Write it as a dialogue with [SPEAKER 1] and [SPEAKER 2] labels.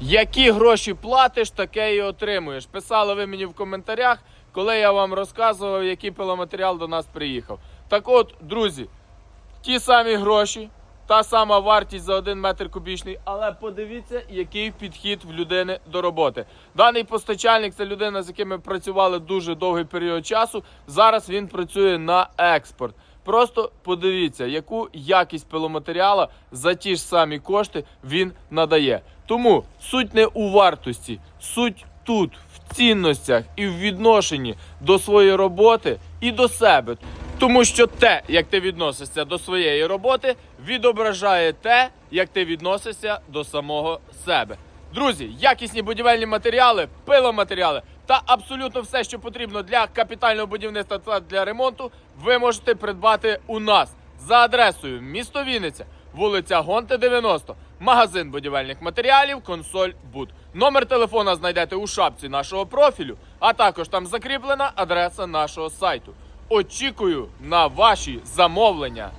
[SPEAKER 1] Які гроші платиш, таке і отримуєш. Писали ви мені в коментарях, коли я вам розказував, який пиломатеріал до нас приїхав. Так от, друзі, ті самі гроші, та сама вартість за один метр кубічний, але подивіться, який підхід в людини до роботи. Даний постачальник це людина, з яким ми працювали дуже довгий період часу. Зараз він працює на експорт. Просто подивіться, яку якість пиломатеріала за ті ж самі кошти він надає. Тому суть не у вартості, суть тут, в цінностях і в відношенні до своєї роботи і до себе. Тому що те, як ти відносишся до своєї роботи, відображає те, як ти відносишся до самого себе. Друзі, якісні будівельні матеріали, пиломатеріали та абсолютно все, що потрібно для капітального будівництва та для ремонту, ви можете придбати у нас за адресою місто Вінниця, вулиця Гонте 90, магазин будівельних матеріалів, консоль Буд. Номер телефона знайдете у шапці нашого профілю, а також там закріплена адреса нашого сайту. Очікую на ваші замовлення.